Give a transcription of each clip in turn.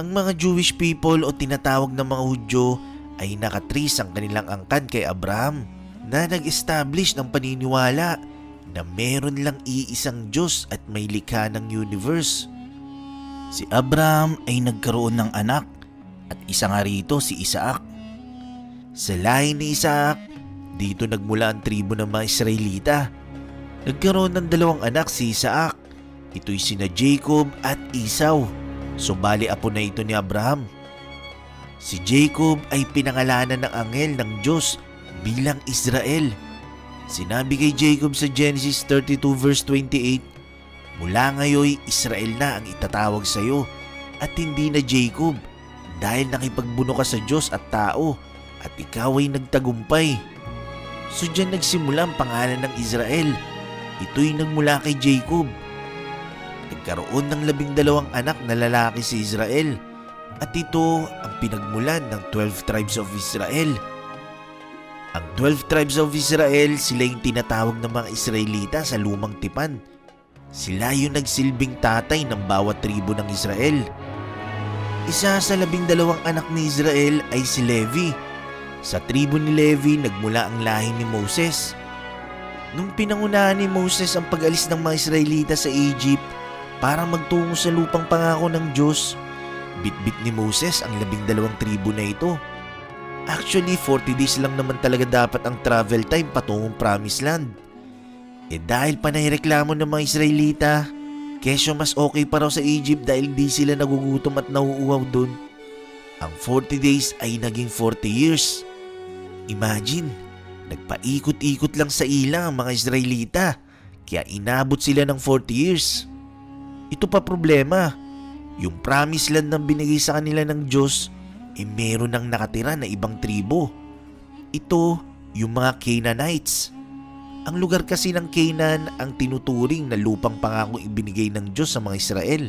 Ang mga Jewish people o tinatawag na mga Hudyo ay nakatris ang kanilang angkan kay Abraham na nag-establish ng paniniwala na meron lang iisang Diyos at may likha ng universe. Si Abraham ay nagkaroon ng anak at isa nga rito si Isaac. Sa lahi ni Isaac, dito nagmula ang tribo ng mga Israelita. Nagkaroon ng dalawang anak si Isaac. Ito'y sina Jacob at Esau. Sumbali apo na ito ni Abraham. Si Jacob ay pinangalanan ng anghel ng Diyos bilang Israel. Sinabi kay Jacob sa Genesis 32 verse 28, Mula ngayon Israel na ang itatawag sa iyo at hindi na Jacob dahil nakipagbuno ka sa Diyos at tao at ikaw ay nagtagumpay. So dyan nagsimula ang pangalan ng Israel. Ito'y nagmula kay Jacob. Nagkaroon ng labing dalawang anak na lalaki si Israel at ito ang pinagmulan ng 12 tribes of Israel. Ang 12 tribes of Israel sila yung tinatawag ng mga Israelita sa lumang tipan. Sila yung nagsilbing tatay ng bawat tribo ng Israel. Isa sa labing dalawang anak ni Israel ay si Levi. Sa tribo ni Levi nagmula ang lahi ni Moses. Nung pinangunahan ni Moses ang pag-alis ng mga Israelita sa Egypt para magtungo sa lupang pangako ng Diyos, bitbit ni Moses ang labing dalawang tribo na ito. Actually, 40 days lang naman talaga dapat ang travel time patungong Promised Land. Eh dahil pa naireklamo ng mga Israelita, kesyo mas okay pa raw sa Egypt dahil di sila nagugutom at nauuhaw dun. Ang 40 days ay naging 40 years. Imagine, nagpaikot-ikot lang sa ilang ang mga Israelita, kaya inabot sila ng 40 years. Ito pa problema, yung promised land na binigay sa kanila ng Diyos, eh meron nang nakatira na ibang tribo. Ito, yung mga Canaanites. Ang lugar kasi ng Canaan ang tinuturing na lupang pangako ibinigay ng Diyos sa mga Israel.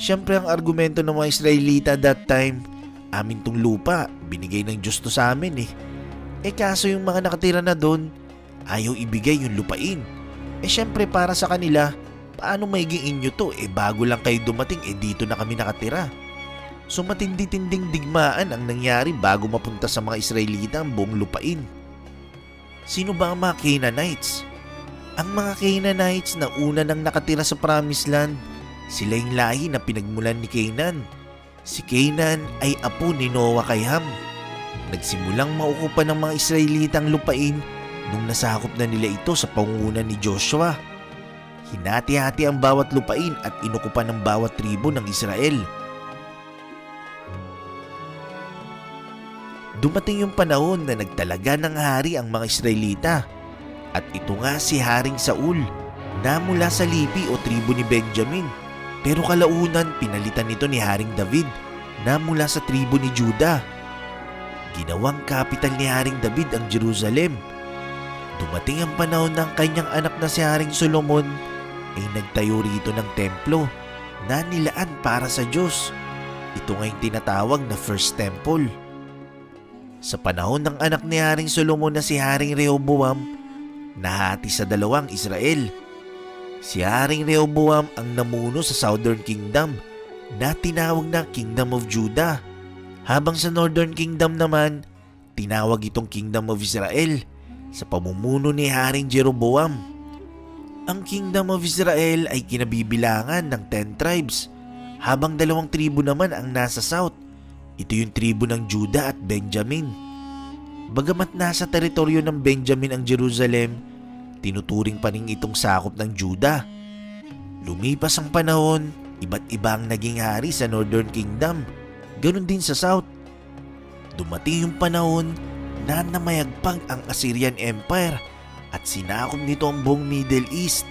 Siyempre ang argumento ng mga Israelita that time, amin tong lupa, binigay ng Diyos to sa amin eh. Eh kaso yung mga nakatira na doon, ayaw ibigay yung lupain. Eh syempre para sa kanila, paano maiging inyo to? Eh bago lang kayo dumating, eh dito na kami nakatira. So matindi-tinding digmaan ang nangyari bago mapunta sa mga Israelita ang buong lupain. Sino ba ang mga Canaanites? Ang mga Canaanites na una nang nakatira sa Promised Land, sila yung lahi na pinagmulan ni Canaan. Si Canaan ay apo ni Noah kay Ham. Nagsimulang maukupan ng mga Israelita ang lupain nung nasakop na nila ito sa pangunan ni Joshua. Hinati-hati ang bawat lupain at inukupan ng bawat tribo ng Israel. Dumating yung panahon na nagtalaga ng hari ang mga Israelita. At ito nga si Haring Saul na mula sa lipi o tribo ni Benjamin. Pero kalaunan pinalitan nito ni Haring David na mula sa tribo ni Juda. Ginawang kapital ni Haring David ang Jerusalem. Dumating ang panahon ng kanyang anak na si Haring Solomon ay nagtayo rito ng templo na nilaan para sa Diyos. Ito nga yung tinatawag na First Temple. Sa panahon ng anak ni Haring Solomon na si Haring Rehoboam, nahati sa dalawang Israel. Si Haring Rehoboam ang namuno sa Southern Kingdom na tinawag na Kingdom of Judah. Habang sa Northern Kingdom naman, tinawag itong Kingdom of Israel sa pamumuno ni Haring Jeroboam. Ang Kingdom of Israel ay kinabibilangan ng 10 tribes, habang dalawang tribo naman ang nasa south. Ito yung tribo ng Judah at Benjamin. Bagamat nasa teritoryo ng Benjamin ang Jerusalem, tinuturing pa rin itong sakop ng Judah. Lumipas ang panahon, iba't iba ang naging hari sa Northern Kingdom, ganun din sa South. Dumating yung panahon na namayagpag ang Assyrian Empire at sinakop nito ang buong Middle East.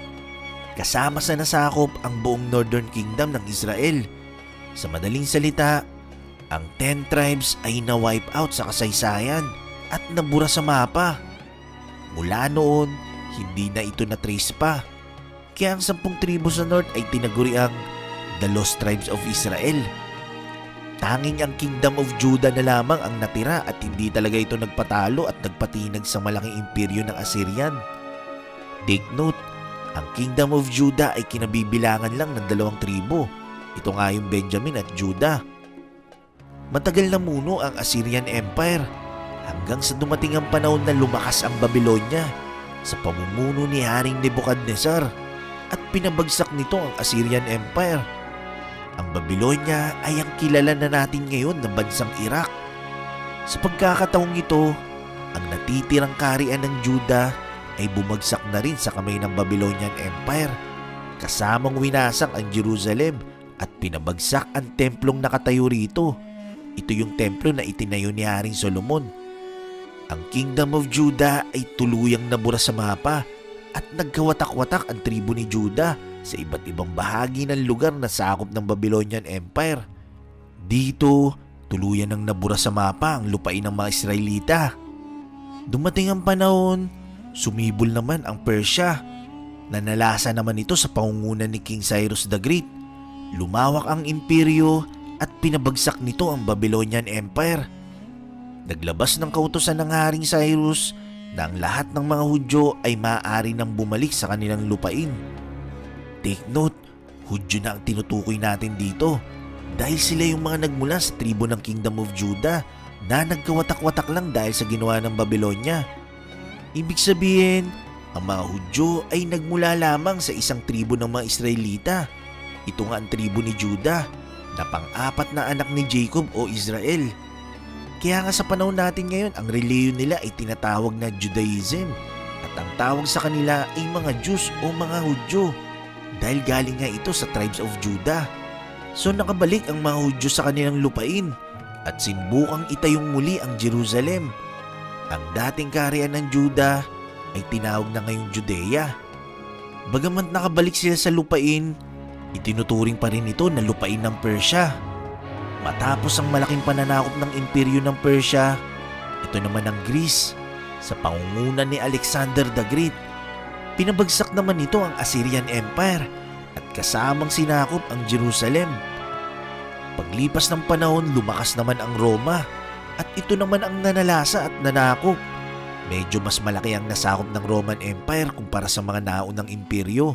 Kasama sa nasakop ang buong Northern Kingdom ng Israel. Sa madaling salita, ang 10 tribes ay na-wipe out sa kasaysayan at nabura sa mapa. Mula noon, hindi na ito na-trace pa. Kaya ang 10 tribo sa North ay tinaguri ang The Lost Tribes of Israel. Tanging ang Kingdom of Judah na lamang ang natira at hindi talaga ito nagpatalo at nagpatinag sa malaking imperyo ng Assyrian. Take note, ang Kingdom of Judah ay kinabibilangan lang ng dalawang tribo Ito nga yung Benjamin at Judah. Matagal na muno ang Assyrian Empire hanggang sa dumating ang panahon na lumakas ang Babylonia sa pamumuno ni Haring Nebuchadnezzar at pinabagsak nito ang Assyrian Empire. Ang Babylonia ay ang kilala na natin ngayon na bansang Iraq. Sa pagkakataong ito, ang natitirang kaharian ng Juda ay bumagsak na rin sa kamay ng Babylonian Empire kasamang winasak ang Jerusalem at pinabagsak ang templong nakatayo rito. Ito yung templo na itinayo ni Haring Solomon. Ang Kingdom of Judah ay tuluyang nabura sa mapa at nagkawatak-watak ang tribo ni Judah sa iba't ibang bahagi ng lugar na sakop ng Babylonian Empire. Dito, tuluyan ng nabura sa mapa ang lupain ng mga Israelita. Dumating ang panahon, sumibol naman ang Persia. Nanalasa naman ito sa pangungunan ni King Cyrus the Great. Lumawak ang imperyo at pinabagsak nito ang Babylonian Empire. Naglabas ng kautosan ng Haring Cyrus na ang lahat ng mga Hudyo ay maaari nang bumalik sa kanilang lupain. Take note, Hudyo na ang tinutukoy natin dito dahil sila yung mga nagmula sa tribo ng Kingdom of Judah na nagkawatak-watak lang dahil sa ginawa ng Babylonia. Ibig sabihin, ang mga Hudyo ay nagmula lamang sa isang tribo ng mga Israelita. Ito nga ang tribo ni Judah na pang-apat na anak ni Jacob o Israel. Kaya nga sa panahon natin ngayon, ang reliyon nila ay tinatawag na Judaism at ang tawag sa kanila ay mga Jews o mga Hudyo dahil galing nga ito sa tribes of Judah. So nakabalik ang mga Hudyo sa kanilang lupain at sinbukang itayong muli ang Jerusalem. Ang dating kaharian ng Judah ay tinawag na ngayong Judea. Bagamat nakabalik sila sa lupain, itinuturing pa rin ito na lupain ng Persya. Matapos ang malaking pananakop ng imperyo ng Persya, ito naman ang Greece sa pangunguna ni Alexander the Great. Pinabagsak naman nito ang Assyrian Empire at kasamang sinakop ang Jerusalem. Paglipas ng panahon, lumakas naman ang Roma at ito naman ang nanalasa at nanakop. Medyo mas malaki ang nasakop ng Roman Empire kumpara sa mga naunang imperyo.